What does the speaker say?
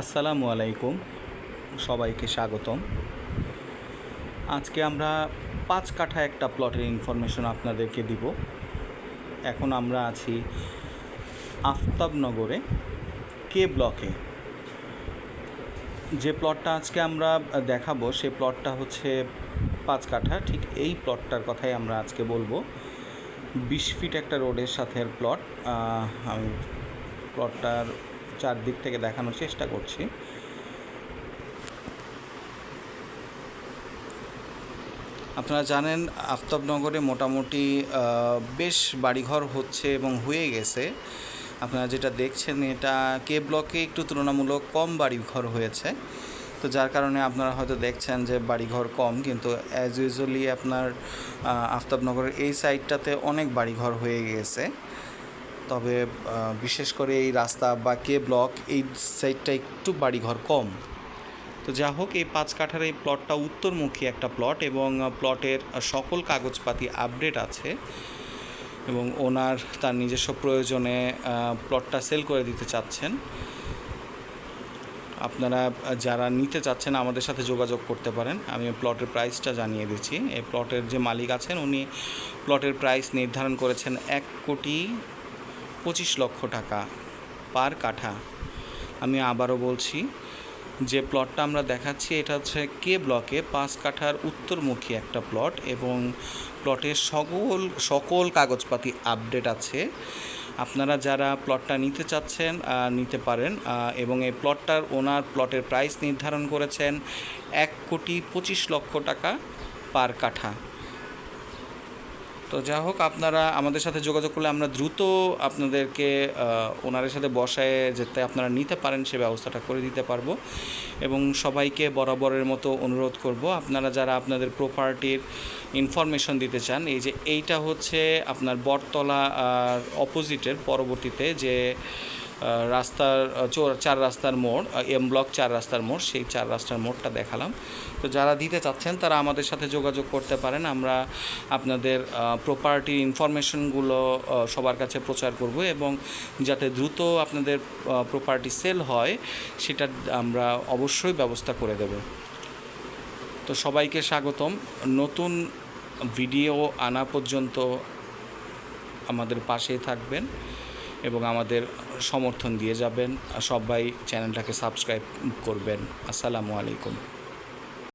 আসসালামু আলাইকুম। সবাইকে স্বাগতম। আজকে আমরা পাঁচ কাঠা একটা প্লটের ইনফরমেশন আপনাদেরকে দিব। এখন আমরা আছি আফতাবনগরে, কে ব্লকে? যে প্লটটা আজকে আমরা দেখাবো, সে প্লটটা হচ্ছে পাঁচ কাঠা। ঠিক এই প্লটটার কথাই আমরা আজকে বলব। বিশ ফিট একটা রোডের সাথে প্লট প্লটটার চারদিক থেকে দেখানোর চেষ্টা করছি। আপনারা জানেন, আফতাবনগরে মোটামুটি বেশ বাড়িঘর হচ্ছে এবং হয়ে গেছে। আপনারা যেটা দেখছেন, এটা কে ব্লকে একটু তুলনামূলক কম বাড়িঘর হয়েছে। তো যার কারণে আপনারা হয়তো দেখছেন যে বাড়িঘর কম, কিন্তু অ্যাজ ইউজুয়ালি আপনার আফতাবনগরের এই সাইডটাতে অনেক বাড়িঘর হয়ে গেছে। তবে বিশেষ করে এই রাস্তা বা কে ব্লক, এই সাইডটা একটু বাড়িঘর কম। তো যা হোক, এই পাঁচ কাঠার এই প্লটটা উত্তরমুখী একটা প্লট এবং প্লটের সকল কাগজপাতি আপডেট আছে এবং ওনার তার নিজস্ব প্রয়োজনে প্লটটা সেল করে দিতে চাচ্ছেন। আপনারা যারা নিতে চাচ্ছেন, আমাদের সাথে যোগাযোগ করতে পারেন। আমি প্লটের প্রাইসটা জানিয়ে দিচ্ছি। এই প্লটের যে মালিক আছেন, উনি প্লটের প্রাইস নির্ধারণ করেছেন এক কোটি পঁচিশ লক্ষ টাকা পার কাঠা। আমি আবারও বলছি, যে প্লটটা আমরা দেখাচ্ছি, এটা হচ্ছে কে ব্লকে পাঁচ কাঠার উত্তরমুখী একটা প্লট এবং প্লটের সকল সকল কাগজপাতি আপডেট আছে। আপনারা যারা প্লটটা নিতে চাচ্ছেন নিতে পারেন এবং এই প্লটটার ওনার প্লটের প্রাইস নির্ধারণ করেছেন এক কোটি পঁচিশ লক্ষ টাকা পার কাঠা। তো যা হোক, আপনারা আমাদের সাথে যোগাযোগ করলে আমরা দ্রুত আপনাদেরকে ওনাদের সাথে বসায় যেতে আপনারা নিতে পারেন, সে ব্যবস্থাটা করে দিতে পারব। এবং সবাইকে বরাবরের মতো অনুরোধ করব, আপনারা যারা আপনাদের প্রপার্টির ইনফরমেশন দিতে চান, এই যে এইটা হচ্ছে আপনার বটতলা অপোজিটের পরবর্তীতে যে রাস্তার চার রাস্তার মোড় এম ব্লক চার রাস্তার মোড়, সেই চার রাস্তার মোড়টা দেখালাম। তো যারা দিতে চাচ্ছেন, তারা আমাদের সাথে যোগাযোগ করতে পারেন। আমরা আপনাদের প্রপার্টি ইনফরমেশনগুলো সবার কাছে প্রচার করব এবং যাতে দ্রুত আপনাদের প্রপার্টি সেল হয়, সেটা আমরা অবশ্যই ব্যবস্থা করে দেব। তো সবাইকে স্বাগতম। নতুন ভিডিও আনা পর্যন্ত আমাদের পাশেই থাকবেন। এবং আমাদের সমর্থন দিয়ে যাবেন। সবাই চ্যানেলটাকে সাবস্ক্রাইব করবেন। আসসালামু আলাইকুম।